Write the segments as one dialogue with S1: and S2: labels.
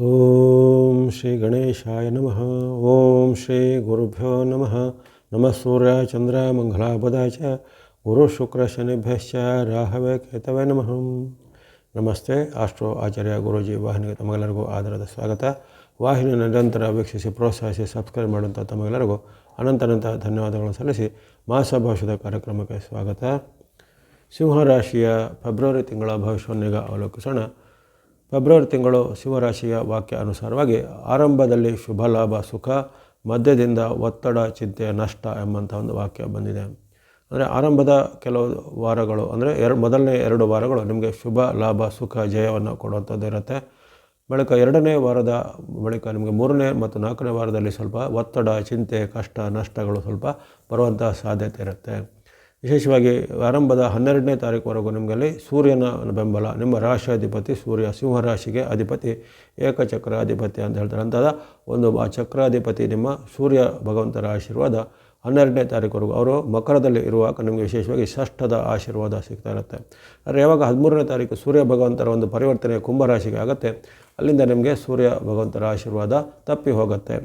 S1: ಓಂ ಶ್ರೀ ಗಣೇಶಾಯ ನಮಃ. ಓಂ ಶ್ರೀ ಗುರುಭ್ಯೋ ನಮಃ. ನಮಃ ಸೂರ್ಯ, ಚಂದ್ರ ಮಂಗಲಾಬುಧಾಯ ಚ. ಗುರು ಶುಕ್ರ ಶನಿಭ್ಯಶ್ಚ ರಾಹವೇ ಕೇತವೇ ನಮಃ. ನಮಸ್ತೆ, ಆಸ್ಟ್ರೋ ಆಚಾರ್ಯ ಗುರುಜಿ, ವಾಹಿನಿಗೆ ತಮಗೆಲ್ಲರಿಗೂ ಆಧಾರದ ಸ್ವಾಗತ. ವಾಹಿನಿ ನಿರಂತರ ವೀಕ್ಷಿಸಿ, ಪ್ರೋತ್ಸಾಹಿಸಿ, ಸಬ್ಸ್ಕ್ರೈಬ್ ಮಾಡುವಂಥ ತಮಗೆಲ್ಲರಿಗೂ ಅನಂತನಂತ ಧನ್ಯವಾದಗಳನ್ನು ಸಲ್ಲಿಸಿ ಮಾಸಭಾಷದ ಕಾರ್ಯಕ್ರಮಕ್ಕೆ ಸ್ವಾಗತ. ಸಿಂಹರಾಶಿಯ ಫೆಬ್ರವರಿ ತಿಂಗಳ ಭವಿಷ್ಯವನ್ನೀಗ ಅವಲೋಕಿಸೋಣ. ಫೆಬ್ರವರಿ ತಿಂಗಳು ಶಿವರಾಶಿಯ ವಾಕ್ಯ ಅನುಸಾರವಾಗಿ ಆರಂಭದಲ್ಲಿ ಶುಭ, ಲಾಭ, ಸುಖ, ಮಧ್ಯದಿಂದ ಒತ್ತಡ, ಚಿಂತೆ, ನಷ್ಟ ಎಂಬಂಥ ಒಂದು ವಾಕ್ಯ ಬಂದಿದೆ. ಅಂದರೆ ಆರಂಭದ ಕೆಲವು ವಾರಗಳು, ಅಂದರೆ ಎರಡು ಮೊದಲನೇ ಎರಡು ವಾರಗಳು ನಿಮಗೆ ಶುಭ, ಲಾಭ, ಸುಖ, ಜಯವನ್ನು ಕೊಡುವಂಥದ್ದು ಇರುತ್ತೆ. ಬಳಿಕ ಎರಡನೇ ವಾರದ ಬಳಿಕ ನಿಮಗೆ ಮೂರನೇ ಮತ್ತು ನಾಲ್ಕನೇ ವಾರದಲ್ಲಿ ಸ್ವಲ್ಪ ಒತ್ತಡ, ಚಿಂತೆ, ಕಷ್ಟ, ನಷ್ಟಗಳು ಸ್ವಲ್ಪ ಬರುವಂಥ ಸಾಧ್ಯತೆ ಇರುತ್ತೆ. ವಿಶೇಷವಾಗಿ ಆರಂಭದ ಹನ್ನೆರಡನೇ ತಾರೀಕುವರೆಗೂ ನಿಮಗಲ್ಲಿ ಸೂರ್ಯನ ಬೆಂಬಲ, ನಿಮ್ಮ ರಾಶಿಯಾಧಿಪತಿ ಸೂರ್ಯ ಸಿಂಹರಾಶಿಗೆ ಅಧಿಪತಿ ಏಕಚಕ್ರಾಧಿಪತಿ ಅಂತ ಹೇಳ್ತಾರೆ. ಅಂತಾದ ಒಂದು ಆ ಚಕ್ರಾಧಿಪತಿ ನಿಮ್ಮ ಸೂರ್ಯ ಭಗವಂತರ ಆಶೀರ್ವಾದ ಹನ್ನೆರಡನೇ ತಾರೀಕುವರೆಗೂ. ಅವರು ಮಕರದಲ್ಲಿ ಇರುವಾಗ ನಿಮಗೆ ವಿಶೇಷವಾಗಿ ಷಷ್ಠದ ಆಶೀರ್ವಾದ ಸಿಗ್ತಾ ಇರುತ್ತೆ. ಆದರೆ ಯಾವಾಗ ಹದಿಮೂರನೇ ತಾರೀಕು ಸೂರ್ಯ ಭಗವಂತರ ಒಂದು ಪರಿವರ್ತನೆ ಕುಂಭರಾಶಿಗೆ ಆಗುತ್ತೆ, ಅಲ್ಲಿಂದ ನಿಮಗೆ ಸೂರ್ಯ ಭಗವಂತರ ಆಶೀರ್ವಾದ ತಪ್ಪಿ ಹೋಗುತ್ತೆ.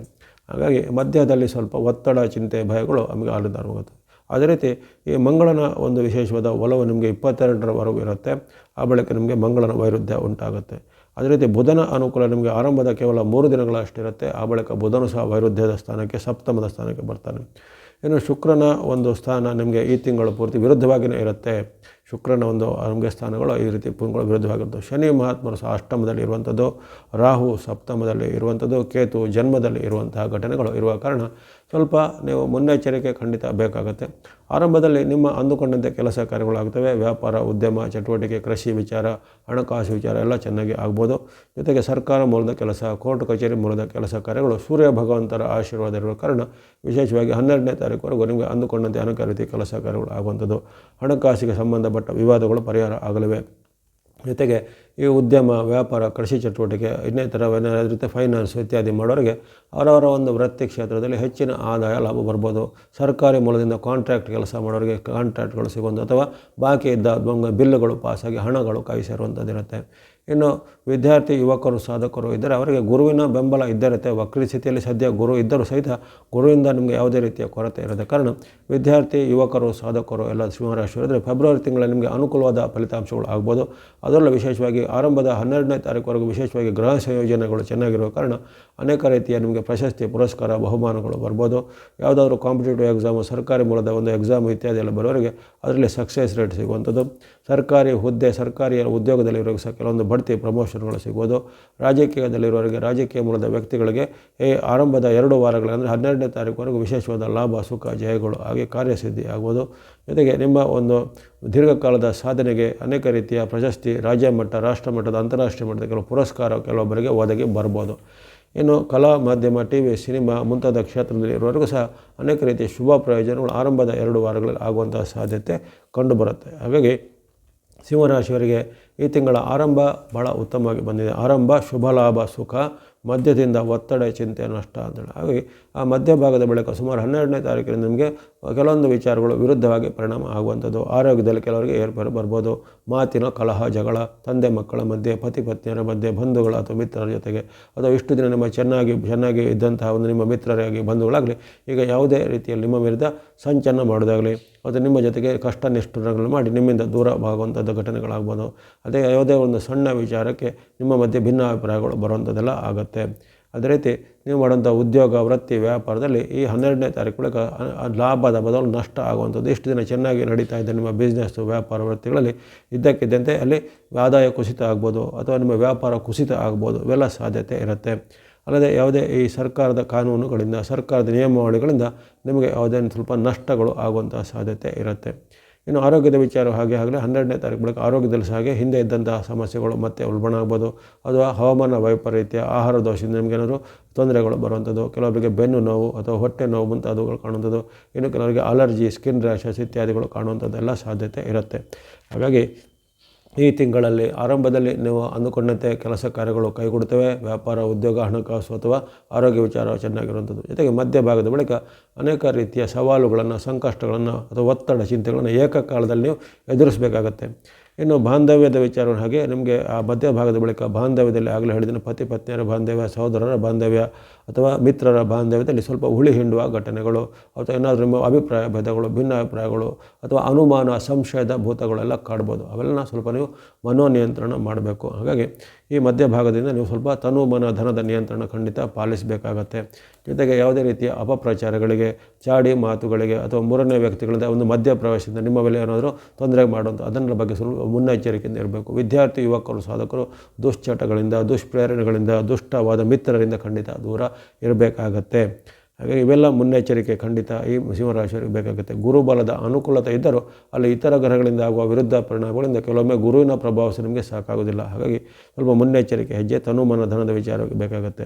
S1: ಹಾಗಾಗಿ ಮಧ್ಯದಲ್ಲಿ ಸ್ವಲ್ಪ ಒತ್ತಡ, ಚಿಂತೆ, ಭಯಗಳು ನಮಗೆ ಅಲ್ಲಿಂದ ಹೋಗುತ್ತೆ ಅದೇ ರೀತಿ ಈ ಮಂಗಳನ ಒಂದು ವಿಶೇಷವಾದ ಒಲವು ನಿಮಗೆ ಇಪ್ಪತ್ತೆರಡರವರೆಗೂ ಇರುತ್ತೆ. ಆ ಬಳಿಕ ನಿಮಗೆ ಮಂಗಳನ ವೈರುದ್ಧ ಉಂಟಾಗುತ್ತೆ. ಅದೇ ರೀತಿ ಬುಧನ ಅನುಕೂಲ ನಿಮಗೆ ಆರಂಭದ ಕೇವಲ ಮೂರು ದಿನಗಳಷ್ಟಿರುತ್ತೆ ಆ ಬಳಿಕ ಬುಧನು ಸಹ ವೈರುಧ್ಯದ ಸ್ಥಾನಕ್ಕೆ, ಸಪ್ತಮದ ಸ್ಥಾನಕ್ಕೆ ಬರ್ತಾನೆ. ಇನ್ನು ಶುಕ್ರನ ಒಂದು ಸ್ಥಾನ ನಿಮಗೆ ಈ ತಿಂಗಳು ಪೂರ್ತಿ ವಿರುದ್ಧವಾಗಿಯೇ ಇರುತ್ತೆ. ಶುಕ್ರನ ಒಂದು ನಮಗೆ ಸ್ಥಾನಗಳು ಈ ರೀತಿ ಪುಂಗಳು ವಿರುದ್ಧವಾಗಿರ್ತವೆ ಶನಿ ಮಹಾತ್ಮರು ಸಹ ಅಷ್ಟಮದಲ್ಲಿ ಇರುವಂಥದ್ದು, ರಾಹು ಸಪ್ತಮದಲ್ಲಿ ಇರುವಂಥದ್ದು, ಕೇತು ಜನ್ಮದಲ್ಲಿ ಇರುವಂತಹ ಘಟನೆಗಳು ಇರುವ ಕಾರಣ ಸ್ವಲ್ಪ ನೀವು ಮುನ್ನೆಚ್ಚರಿಕೆ ಖಂಡಿತ ಬೇಕಾಗುತ್ತೆ. ಆರಂಭದಲ್ಲಿ ನಿಮ್ಮ ಅಂದುಕೊಂಡಂತೆ ಕೆಲಸ ಕಾರ್ಯಗಳಾಗ್ತವೆ. ವ್ಯಾಪಾರ, ಉದ್ಯಮ, ಚಟುವಟಿಕೆ, ಕೃಷಿ ವಿಚಾರ, ಹಣಕಾಸು ವಿಚಾರ ಎಲ್ಲ ಚೆನ್ನಾಗಿ ಆಗ್ಬೋದು. ಜೊತೆಗೆ ಸರ್ಕಾರ ಮೂಲದ ಕೆಲಸ, ಕೋರ್ಟ್ ಕಚೇರಿ ಮೂಲದ ಕೆಲಸ ಕಾರ್ಯಗಳು ಸೂರ್ಯ ಭಗವಂತರ ಆಶೀರ್ವಾದ ಇರುವ ಕಾರಣ ವಿಶೇಷವಾಗಿ ಹನ್ನೆರಡನೇ ತಾರೀಕುವರೆಗೂ ನಿಮಗೆ ಅಂದುಕೊಂಡಂತೆ ಅನೇಕ ರೀತಿಯ ಕೆಲಸ ಕಾರ್ಯಗಳು ಆಗುವಂಥದ್ದು. ಹಣಕಾಸಿಗೆ ಸಂಬಂಧಪಟ್ಟ ವಿವಾದಗಳು ಪರಿಹಾರ ಆಗಲಿವೆ. ಜೊತೆಗೆ ಈ ಉದ್ಯಮ, ವ್ಯಾಪಾರ, ಕೃಷಿ ಚಟುವಟಿಕೆ, ಇನ್ನಿತರ ಏನಾದ್ರೂ ಫೈನಾನ್ಸ್ ಇತ್ಯಾದಿ ಮಾಡೋರಿಗೆ ಅವರವರ ಒಂದು ವೃತ್ತಿ ಕ್ಷೇತ್ರದಲ್ಲಿ ಹೆಚ್ಚಿನ ಆದಾಯ ಲಾಭ ಬರ್ಬೋದು. ಸರ್ಕಾರಿ ಮೂಲದಿಂದ ಕಾಂಟ್ರಾಕ್ಟ್ ಕೆಲಸ ಮಾಡೋರಿಗೆ ಕಾಂಟ್ರಾಕ್ಟ್ಗಳು ಸಿಗುವಂಥ ಅಥವಾ ಬಾಕಿ ಇದ್ದ ಬಿಲ್ಲುಗಳು ಪಾಸಾಗಿ ಹಣಗಳು ಕೈ ಸೇರುವಂಥದ್ದಿರುತ್ತೆ ಇನ್ನು ವಿದ್ಯಾರ್ಥಿ ಯುವಕರು, ಸಾಧಕರು ಇದ್ದರೆ ಅವರಿಗೆ ಗುರುವಿನ ಬೆಂಬಲ ಇದ್ದಿರುತ್ತೆ. ವಕ್ರಿ ಸ್ಥಿತಿಯಲ್ಲಿ ಸದ್ಯ ಗುರು ಇದ್ದರೂ ಸಹಿತ ಗುರುವಿಂದ ನಿಮಗೆ ಯಾವುದೇ ರೀತಿಯ ಕೊರತೆ ಇರದ ಕಾರಣ ವಿದ್ಯಾರ್ಥಿ, ಯುವಕರು, ಸಾಧಕರು ಎಲ್ಲ ಸಿಂಹರಾಶಿಯವರಿದ್ದರೆ ಫೆಬ್ರವರಿ ತಿಂಗಳ ನಿಮಗೆ ಅನುಕೂಲವಾದ ಫಲಿತಾಂಶಗಳು ಆಗ್ಬೋದು. ಅದರಲ್ಲೂ ವಿಶೇಷವಾಗಿ ಆರಂಭದ ಹನ್ನೆರಡನೇ ತಾರೀಕುವರೆಗೂ ವಿಶೇಷವಾಗಿ ಗ್ರಹ ಸಂಯೋಜನೆಗಳು ಚೆನ್ನಾಗಿರುವ ಕಾರಣ ಅನೇಕ ರೀತಿಯ ನಿಮಗೆ ಪ್ರಶಸ್ತಿ, ಪುರಸ್ಕಾರ, ಬಹುಮಾನಗಳು ಬರ್ಬೋದು. ಯಾವುದಾದ್ರೂ ಕಾಂಪಿಟೇಟಿವ್ ಎಕ್ಸಾಮು, ಸರ್ಕಾರಿ ಮೂಲದ ಒಂದು ಎಕ್ಸಾಮ್ ಇತ್ಯಾದಿ ಎಲ್ಲ ಬರೋರಿಗೆ ಅದರಲ್ಲಿ ಸಕ್ಸಸ್ ರೇಟ್ ಸಿಗುವಂಥದ್ದು. ಸರ್ಕಾರಿ ಹುದ್ದೆ ಸರ್ಕಾರಿ ಉದ್ಯೋಗದಲ್ಲಿ ಸಹ ಕೆಲವೊಂದು ಬಡ್ತಿ ಪ್ರಮೋಷನ್ಗಳು ಸಿಗ್ಬೋದು. ರಾಜಕೀಯದಲ್ಲಿರುವವರಿಗೆ, ರಾಜಕೀಯ ಮೂಲದ ವ್ಯಕ್ತಿಗಳಿಗೆ ಈ ಆರಂಭದ ಎರಡು ವಾರಗಳ ಅಂದರೆ ಹನ್ನೆರಡನೇ ತಾರೀಕುವರೆಗೂ ವಿಶೇಷವಾದ ಲಾಭ, ಸುಖ, ಜಯಗಳು ಹಾಗೆ ಕಾರ್ಯಸಿದ್ಧಿ ಆಗ್ಬೋದು. ಜೊತೆಗೆ ನಿಮ್ಮ ಒಂದು ದೀರ್ಘಕಾಲದ ಸಾಧನೆಗೆ ಅನೇಕ ರೀತಿಯ ಪ್ರಶಸ್ತಿ, ರಾಜ್ಯ ಮಟ್ಟ, ರಾಷ್ಟ್ರ ಮಟ್ಟದ, ಅಂತಾರಾಷ್ಟ್ರೀಯ ಮಟ್ಟದ ಕೆಲವು ಪುರಸ್ಕಾರ ಕೆಲವೊಬ್ಬರಿಗೆ ಒದಗಿ ಬರ್ಬೋದು. ಇನ್ನು ಕಲಾ, ಮಾಧ್ಯಮ ಟಿ ವಿ ಸಿನಿಮಾ ಮುಂತಾದ ಕ್ಷೇತ್ರದಲ್ಲಿ ಇರುವವರೆಗೂ ಸಹ ಅನೇಕ ರೀತಿಯ ಶುಭ ಪ್ರಯೋಜನಗಳು ಆರಂಭದ ಎರಡು ವಾರಗಳಲ್ಲಿ ಆಗುವಂತಹ ಸಾಧ್ಯತೆ ಕಂಡುಬರುತ್ತೆ. ಹಾಗಾಗಿ ಸಿಂಹರಾಶಿಯವರಿಗೆ ಈ ತಿಂಗಳ ಆರಂಭ ಭಾಳ ಉತ್ತಮವಾಗಿ ಬಂದಿದೆ. ಆರಂಭ ಶುಭ ಲಾಭ ಸುಖ ಮಧ್ಯದಿಂದ ಒತ್ತಡ, ಚಿಂತೆ, ನಷ್ಟ ಅಂತೇಳಿ ಹಾಗಾಗಿ ಆ ಮಧ್ಯಭಾಗದ ಬಳಿಕ ಸುಮಾರು ಹನ್ನೆರಡನೇ ತಾರೀಕಿನಿಂದ ನಿಮಗೆ ಕೆಲವೊಂದು ವಿಚಾರಗಳು ವಿರುದ್ಧವಾಗಿ ಪರಿಣಾಮ ಆಗುವಂಥದ್ದು. ಆರೋಗ್ಯದಲ್ಲಿ ಕೆಲವರಿಗೆ ಏರ್ಪೇರು ಬರ್ಬೋದು. ಮಾತಿನ ಕಲಹ, ಜಗಳ, ತಂದೆ ಮಕ್ಕಳ ಮಧ್ಯೆ, ಪತಿ ಪತ್ನಿಯರ ಮಧ್ಯೆ, ಬಂಧುಗಳು ಅಥವಾ ಮಿತ್ರರ ಜೊತೆಗೆ ಅಥವಾ ಇಷ್ಟು ದಿನ ನಿಮ್ಮ ಚೆನ್ನಾಗಿ ಚೆನ್ನಾಗಿ ಇದ್ದಂತಹ ಒಂದು ನಿಮ್ಮ ಮಿತ್ರರಾಗಿ, ಬಂಧುಗಳಾಗಲಿ, ಈಗ ಯಾವುದೇ ರೀತಿಯಲ್ಲಿ ನಿಮ್ಮ ವಿರುದ್ಧ ಸಂಚನ ಮಾಡೋದಾಗಲಿ ಮತ್ತು ನಿಮ್ಮ ಜೊತೆಗೆ ಕಷ್ಟ ನಿಷ್ಠುರಗಳನ್ನು ಮಾಡಿ ನಿಮ್ಮಿಂದ ದೂರ ಆಗುವಂಥದ್ದು ಘಟನೆಗಳಾಗ್ಬೋದು. ಅದೇ ಯಾವುದೇ ಒಂದು ಸಣ್ಣ ವಿಚಾರಕ್ಕೆ ನಿಮ್ಮ ಮಧ್ಯೆ ಭಿನ್ನಾಭಿಪ್ರಾಯಗಳು ಬರುವಂಥದ್ದೆಲ್ಲ ಆಗುತ್ತೆ. ಅದೇ ರೀತಿ ನೀವು ಮಾಡುವಂಥ ಉದ್ಯೋಗ, ವೃತ್ತಿ, ವ್ಯಾಪಾರದಲ್ಲಿ ಈ ಹನ್ನೆರಡನೇ ತಾರೀಕು ಒಳಗೆ ಲಾಭದ ಬದಲು ನಷ್ಟ ಆಗುವಂಥದ್ದು ಇಷ್ಟು ದಿನ ಚೆನ್ನಾಗಿ ನಡೀತಾ ಇದೆ ನಿಮ್ಮ ಬಿಸ್ನೆಸ್ಸು ವ್ಯಾಪಾರ, ವೃತ್ತಿಗಳಲ್ಲಿ. ಇದ್ದಕ್ಕಿದ್ದಂತೆ ಅಲ್ಲಿ ಆದಾಯ ಕುಸಿತ ಆಗ್ಬೋದು ಅಥವಾ ನಿಮ್ಮ ವ್ಯಾಪಾರ ಕುಸಿತ ಆಗ್ಬೋದು. ಇವೆಲ್ಲ ಸಾಧ್ಯತೆ ಇರುತ್ತೆ. ಅಲ್ಲದೆ ಯಾವುದೇ ಈ ಸರ್ಕಾರದ ಕಾನೂನುಗಳಿಂದ, ಸರ್ಕಾರದ ನಿಯಮಾವಳಿಗಳಿಂದ ನಿಮಗೆ ಯಾವುದೇ ಸ್ವಲ್ಪ ನಷ್ಟಗಳು ಆಗುವಂಥ ಸಾಧ್ಯತೆ ಇರುತ್ತೆ. ಇನ್ನು ಆರೋಗ್ಯದ ವಿಚಾರ ಹಾಗೆ ಆಗಲಿ, ಹನ್ನೆರಡನೇ ತಾರೀಕು ಬಳಿಕ ಆರೋಗ್ಯದಲ್ಲಿ ಸಹ ಹಾಗೆ ಹಿಂದೆ ಇದ್ದಂತಹ ಸಮಸ್ಯೆಗಳು ಮತ್ತೆ ಉಲ್ಬಣ ಆಗ್ಬೋದು ಅಥವಾ ಹವಾಮಾನ ವೈಪರೀತ್ಯ, ಆಹಾರ ದೋಷದಿಂದ ನಿಮಗೇನಾದರೂ ತೊಂದರೆಗಳು ಬರುವಂಥದ್ದು ಕೆಲವರಿಗೆ ಬೆನ್ನು ನೋವು ಅಥವಾ ಹೊಟ್ಟೆ ನೋವು ಮುಂತಾದವುಗಳು ಕಾಣುವಂಥದ್ದು, ಇನ್ನು ಕೆಲವರಿಗೆ ಅಲರ್ಜಿ, ಸ್ಕಿನ್ ರ್ಯಾಷಸ್ ಇತ್ಯಾದಿಗಳು ಕಾಣುವಂಥದ್ದೆಲ್ಲ ಸಾಧ್ಯತೆ ಇರುತ್ತೆ. ಹಾಗಾಗಿ ಈ ತಿಂಗಳಲ್ಲಿ ಆರಂಭದಲ್ಲಿ ನೀವು ಅಂದುಕೊಂಡಂತೆ ಕೆಲಸ ಕಾರ್ಯಗಳು ಕೈಗೊಡುತ್ತವೆ ವ್ಯಾಪಾರ, ಉದ್ಯೋಗ, ಹಣಕಾಸು ಅಥವಾ ಆರೋಗ್ಯ ವಿಚಾರ ಚೆನ್ನಾಗಿರುವಂಥದ್ದು. ಜೊತೆಗೆ ಮಧ್ಯಭಾಗದ ಬಳಿಕ ಅನೇಕ ರೀತಿಯ ಸವಾಲುಗಳನ್ನು, ಸಂಕಷ್ಟಗಳನ್ನು ಅಥವಾ ಒತ್ತಡ ಚಿಂತೆಗಳನ್ನು ಏಕಕಾಲದಲ್ಲಿ ನೀವು ಎದುರಿಸಬೇಕಾಗತ್ತೆ. ಇನ್ನು ಬಾಂಧವ್ಯದ ವಿಚಾರ ಹಾಗೆ ನಿಮಗೆ ಆ ಮಧ್ಯಭಾಗದ ಬಳಿಕ ಬಾಂಧವ್ಯದಲ್ಲಿ ಆಗಲೇ ಹೇಳಿದ ಪತಿ ಪತ್ನಿಯರ ಬಾಂಧವ್ಯ, ಸಹೋದರರ ಬಾಂಧವ್ಯ ಅಥವಾ ಮಿತ್ರರ ಬಾಂಧವ್ಯದಲ್ಲಿ ಸ್ವಲ್ಪ ಹುಳಿ ಹಿಂಡುವ ಘಟನೆಗಳು, ಅಥವಾ ಏನಾದರೂ ನಿಮ್ಮ ಅಭಿಪ್ರಾಯ ಭೇದಗಳು ಭಿನ್ನ ಅಭಿಪ್ರಾಯಗಳು ಅಥವಾ ಅನುಮಾನ, ಸಂಶಯದ ಭೂತಗಳೆಲ್ಲ ಕಾಡ್ಬೋದು. ಅವೆಲ್ಲ ಸ್ವಲ್ಪ ನೀವು ಮನೋನಿಯಂತ್ರಣ ಮಾಡಬೇಕು. ಹಾಗಾಗಿ ಈ ಮಧ್ಯಭಾಗದಿಂದ ನೀವು ಸ್ವಲ್ಪ ತನು ಮನ ಧನದ ನಿಯಂತ್ರಣ ಖಂಡಿತ ಪಾಲಿಸಬೇಕಾಗತ್ತೆ. ಜೊತೆಗೆ ಯಾವುದೇ ರೀತಿಯ ಅಪಪ್ರಚಾರಗಳಿಗೆ ಚಾಡಿ ಮಾತುಗಳಿಗೆ, ಅಥವಾ ಮೂರನೇ ವ್ಯಕ್ತಿಗಳಿಂದ ಒಂದು ಮಧ್ಯ ಪ್ರವೇಶದಿಂದ ನಿಮ್ಮ ಮೇಲೆ ಏನಾದರೂ ತೊಂದರೆ ಮಾಡುವಂಥ ಅದರ ಬಗ್ಗೆ ಸ್ವಲ್ಪ ಮುನ್ನೆಚ್ಚರಿಕೆಯಿಂದ ಇರಬೇಕು. ವಿದ್ಯಾರ್ಥಿ, ಯುವಕರು, ಸಾಧಕರು, ದುಶ್ಚಟಗಳಿಂದ, ದುಷ್ಪ್ರೇರಣೆಗಳಿಂದ, ದುಷ್ಟವಾದ ಮಿತ್ರರಿಂದ ಖಂಡಿತ ದೂರ ಇರಬೇಕಾಗತ್ತೆ. ಹಾಗಾಗಿ ಇವೆಲ್ಲ ಮುನ್ನೆಚ್ಚರಿಕೆ ಖಂಡಿತ ಈ ಸಿಂಹರಾಶಿಯವರಿಗೆ ಬೇಕಾಗುತ್ತೆ. ಗುರುಬಲದ ಅನುಕೂಲತೆ ಇದ್ದರೂ ಅಲ್ಲಿ ಇತರ ಗ್ರಹಗಳಿಂದ ಆಗುವ ವಿರುದ್ಧ ಪರಿಣಾಮಗಳಿಂದ ಕೆಲವೊಮ್ಮೆ ಗುರುವಿನ ಪ್ರಭಾವ ನಿಮಗೆ ಸಾಕಾಗೋದಿಲ್ಲ ಹಾಗಾಗಿ ಸ್ವಲ್ಪ ಮುನ್ನೆಚ್ಚರಿಕೆ, ಹೆಜ್ಜೆ, ತನು ಮನ ಧನದ ವಿಚಾರ ಬೇಕಾಗುತ್ತೆ.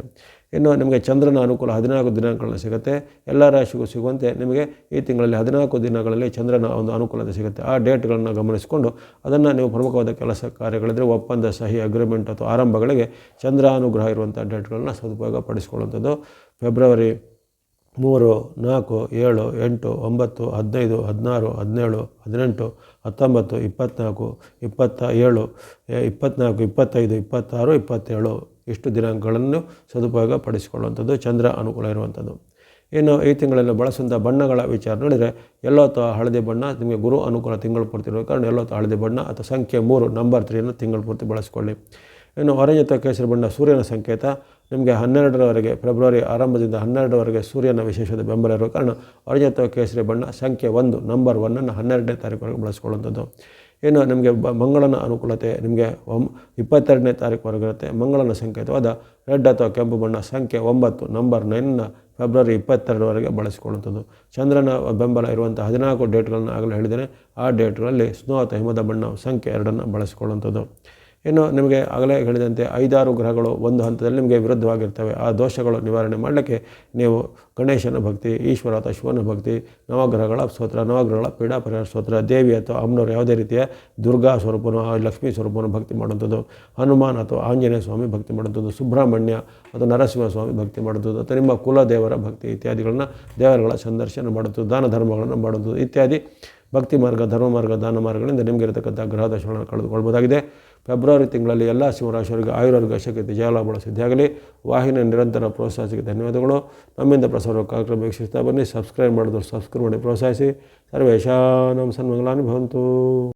S1: ಇನ್ನು ನಿಮಗೆ ಚಂದ್ರನ ಅನುಕೂಲ ಹದಿನಾಲ್ಕು ದಿನಾಂಕಗಳಲ್ಲಿ ಸಿಗುತ್ತೆ. ಎಲ್ಲ ರಾಶಿಗೂ ಸಿಗುವಂತೆ ನಿಮಗೆ ಈ ತಿಂಗಳಲ್ಲಿ ಹದಿನಾಲ್ಕು ದಿನಗಳಲ್ಲಿ ಚಂದ್ರನ ಒಂದು ಅನುಕೂಲತೆ ಸಿಗುತ್ತೆ. ಆ ಡೇಟ್ಗಳನ್ನು ಗಮನಿಸಿಕೊಂಡು ಅದನ್ನು ನೀವು ಪ್ರಮುಖವಾದ ಕೆಲಸ ಕಾರ್ಯಗಳಿದ್ದರೆ ಒಪ್ಪಂದ, ಸಹಿ, ಅಗ್ರಿಮೆಂಟ್ ಅಥವಾ ಆರಂಭಗಳಿಗೆ ಚಂದ್ರ ಅನುಗ್ರಹ ಇರುವಂಥ ಡೇಟ್ಗಳನ್ನು ಸದುಪಯೋಗ ಪಡಿಸಿಕೊಳ್ಳುವಂಥದ್ದು ಫೆಬ್ರವರಿ ಮೂರು, ನಾಲ್ಕು, ಏಳು, ಎಂಟು, ಒಂಬತ್ತು, ಹದಿನೈದು, ಹದಿನಾರು, ಹದಿನೇಳು, ಹದಿನೆಂಟು, ಹತ್ತೊಂಬತ್ತು ಇಪ್ಪತ್ತ್ನಾಲ್ಕು ಇಪ್ಪತ್ತ ಏಳು ಇಪ್ಪತ್ತ್ನಾಲ್ಕು ಇಪ್ಪತ್ತೈದು, ಇಪ್ಪತ್ತಾರು, ಇಪ್ಪತ್ತೇಳು. ಇಷ್ಟು ದಿನಾಂಕಗಳನ್ನು ಸದುಪಯೋಗ ಪಡಿಸಿಕೊಳ್ಳುವಂಥದ್ದು ಚಂದ್ರ ಅನುಕೂಲ ಇರುವಂಥದ್ದು. ಇನ್ನು ಈ ತಿಂಗಳಲ್ಲಿ ಬಳಸುವಂಥ ಬಣ್ಣಗಳ ವಿಚಾರ ನೋಡಿದರೆ ಎಲ್ಲೋ ಅಥವಾ ಹಳದಿ ಬಣ್ಣ ನಿಮಗೆ ಗುರು ಅನುಕೂಲ ತಿಂಗಳು ಪೂರ್ತಿ ಇರೋ ಕಾರಣ ಎಲ್ಲೋ ಹಳದಿ ಬಣ್ಣ ಅಥವಾ ಸಂಖ್ಯೆ ಮೂರು ನಂಬರ್ ತ್ರೀಯನ್ನು ತಿಂಗಳು ಪೂರ್ತಿ ಬಳಸಿಕೊಳ್ಳಿ. ಇನ್ನು ಆರೆಂಜ್ ಅಥವಾ ಕೇಸರಿ ಬಣ್ಣ ಸೂರ್ಯನ ಸಂಕೇತ. ನಿಮಗೆ ಹನ್ನೆರಡರವರೆಗೆ ಫೆಬ್ರವರಿ ಆರಂಭದಿಂದ ಹನ್ನೆರಡರವರೆಗೆ ಸೂರ್ಯನ ವಿಶೇಷದ ಬೆಂಬಲ ಇರುವ ಕಾರಣ ಆರೆಂಜ್ ಅಥವಾ ಕೇಸರಿ ಬಣ್ಣ ಸಂಖ್ಯೆ ಒಂದು ನಂಬರ್ ಒನ್ನನ್ನು ಹನ್ನೆರಡನೇ ತಾರೀಕುವರೆಗೆ ಬಳಸ್ಕೊಳ್ಳುವಂಥದ್ದು. ಇನ್ನು ನಿಮಗೆ ಮಂಗಳನ ಅನುಕೂಲತೆ, ನಿಮಗೆ ಒಂ ಇಪ್ಪತ್ತೆರಡನೇ ತಾರೀಕುವರೆಗೆ ಇರುತ್ತೆ. ಮಂಗಳನ ಸಂಕೇತವಾದ ರೆಡ್ ಅಥವಾ ಕೆಂಪು ಬಣ್ಣ ಸಂಖ್ಯೆ ಒಂಬತ್ತು, ನಂಬರ್ ನೈನ್ನ ಫೆಬ್ರವರಿ ಇಪ್ಪತ್ತೆರಡರವರೆಗೆ ಬಳಸಿಕೊಳ್ಳುವಂಥದ್ದು. ಚಂದ್ರನ ಬೆಂಬಲ ಇರುವಂಥ ಹದಿನಾಲ್ಕು ಡೇಟ್ಗಳನ್ನು ಆಗಲೇ ಹೇಳಿದರೆ ಆ ಡೇಟ್ಗಳಲ್ಲಿ ಸ್ನೋ ಅಥವಾ ಹಿಮದ ಬಣ್ಣ ಸಂಖ್ಯೆ ಎರಡನ್ನು ಬಳಸಿಕೊಳ್ಳುವಂಥದ್ದು. ಇನ್ನು ನಿಮಗೆ ಆಗಲೇ ಹೇಳಿದಂತೆ ಐದಾರು ಗ್ರಹಗಳು ಒಂದು ಹಂತದಲ್ಲಿ ನಿಮಗೆ ವಿರುದ್ಧವಾಗಿರ್ತವೆ. ಆ ದೋಷಗಳು ನಿವಾರಣೆ ಮಾಡಲಿಕ್ಕೆ ನೀವು ಗಣೇಶನ ಭಕ್ತಿ ಈಶ್ವರ ಅಥವಾ ಶಿವನ ಭಕ್ತಿ, ನವಗ್ರಹಗಳ ಸ್ತೋತ್ರ, ನವಗ್ರಹಗಳ ಪೀಡಾ ಪರಿಹಾರ ಸ್ತೋತ್ರ, ದೇವಿ ಅಥವಾ ಅಮ್ಮನವರು ಯಾವುದೇ ರೀತಿಯ ದುರ್ಗಾ ಸ್ವರೂಪನೋ ಲಕ್ಷ್ಮೀ ಸ್ವರೂಪನೋ ಭಕ್ತಿ ಮಾಡುವಂಥದ್ದು, ಹನುಮಾನ್ ಅಥವಾ ಆಂಜನೇಯ ಸ್ವಾಮಿ ಭಕ್ತಿ ಮಾಡುವಂಥದ್ದು, ಸುಬ್ರಹ್ಮಣ್ಯ ಅಥವಾ ನರಸಿಂಹ ಸ್ವಾಮಿ ಭಕ್ತಿ ಮಾಡುವಂಥದ್ದು, ಅಥವಾ ನಿಮ್ಮ ಕುಲದೇವರ ಭಕ್ತಿ ಇತ್ಯಾದಿಗಳನ್ನ ದೇವರುಗಳ ಸಂದರ್ಶನ ಮಾಡುವಂಥದ್ದು, ದಾನ ಧರ್ಮಗಳನ್ನು ಮಾಡುವಂಥದ್ದು ಇತ್ಯಾದಿ ಭಕ್ತಿ ಮಾರ್ಗ, ಧರ್ಮ ಮಾರ್ಗ, ದಾನ ಮಾರ್ಗಗಳಿಂದ ನಿಮಗೆ ಇರತಕ್ಕಂಥ ಗ್ರಹ ದೋಷಗಳನ್ನು ಕಳೆದುಕೊಳ್ಬೋದಾಗಿದೆ. ಫೆಬ್ರವರಿ ತಿಂಗಳಲ್ಲಿ ಎಲ್ಲ ಸಿಂಹರಾಶಿಯವರಿಗೆ ಆಯುರ್ವರ್ಗ ಶಕ್ತಿ ಜಯಲಾಭ ಸಿದ್ಧಿಯಾಗಲಿ ವಾಹಿನಿ ನಿರಂತರ ಪ್ರೋತ್ಸಾಹಿಸಿಗೆ ಧನ್ಯವಾದಗಳು. ನಮ್ಮಿಂದ ಪ್ರಸಾರ ಕಾರ್ಯಕ್ರಮ ವೀಕ್ಷಿಸ್ತಾ ಬನ್ನಿ. ಸಬ್ಸ್ಕ್ರೈಬ್ ಮಾಡಿದ್ರು ಸಬ್ಸ್ಕ್ರೈಬ್ ಮಾಡಿ ಪ್ರೋತ್ಸಾಹಿಸಿ. ಸರ್ವೇಶಾನಂ ಸನ್ಮಂಗಲಾನಿ ಭವಂತು.